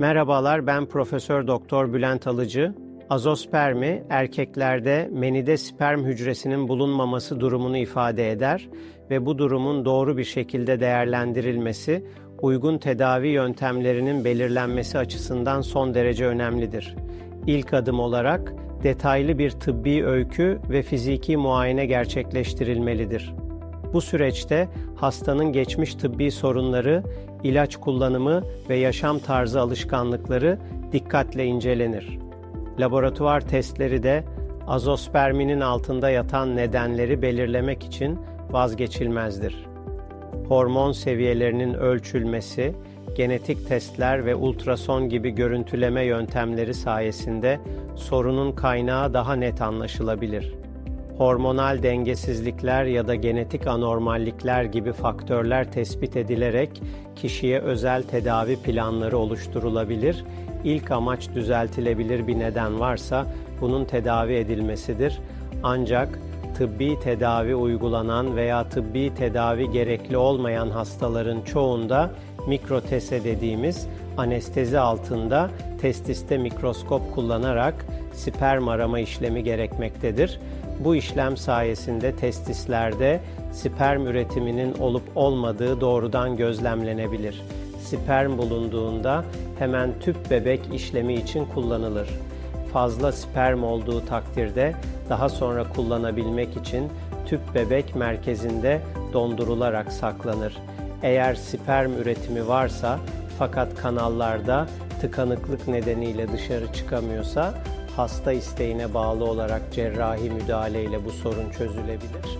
Merhabalar, ben Profesör Doktor Bülent Alıcı. Azospermi erkeklerde menide sperm hücresinin bulunmaması durumunu ifade eder ve bu durumun doğru bir şekilde değerlendirilmesi, uygun tedavi yöntemlerinin belirlenmesi açısından son derece önemlidir. İlk adım olarak detaylı bir tıbbi öykü ve fiziki muayene gerçekleştirilmelidir. Bu süreçte hastanın geçmiş tıbbi sorunları, ilaç kullanımı ve yaşam tarzı alışkanlıkları dikkatle incelenir. Laboratuvar testleri de azosperminin altında yatan nedenleri belirlemek için vazgeçilmezdir. Hormon seviyelerinin ölçülmesi, genetik testler ve ultrason gibi görüntüleme yöntemleri sayesinde sorunun kaynağı daha net anlaşılabilir hormonal dengesizlikler ya da genetik anormallikler gibi faktörler tespit edilerek kişiye özel tedavi planları oluşturulabilir. İlk amaç düzeltilebilir bir neden varsa bunun tedavi edilmesidir. Ancak tıbbi tedavi uygulanan veya tıbbi tedavi gerekli olmayan hastaların çoğunda mikrotese dediğimiz anestezi altında testiste mikroskop kullanarak sperm arama işlemi gerekmektedir. Bu işlem sayesinde testislerde sperm üretiminin olup olmadığı doğrudan gözlemlenebilir. Sperm bulunduğunda hemen tüp bebek işlemi için kullanılır. Fazla sperm olduğu takdirde daha sonra kullanabilmek için tüp bebek merkezinde dondurularak saklanır. Eğer sperm üretimi varsa fakat kanallarda tıkanıklık nedeniyle dışarı çıkamıyorsa hasta isteğine bağlı olarak cerrahi müdahale ile bu sorun çözülebilir.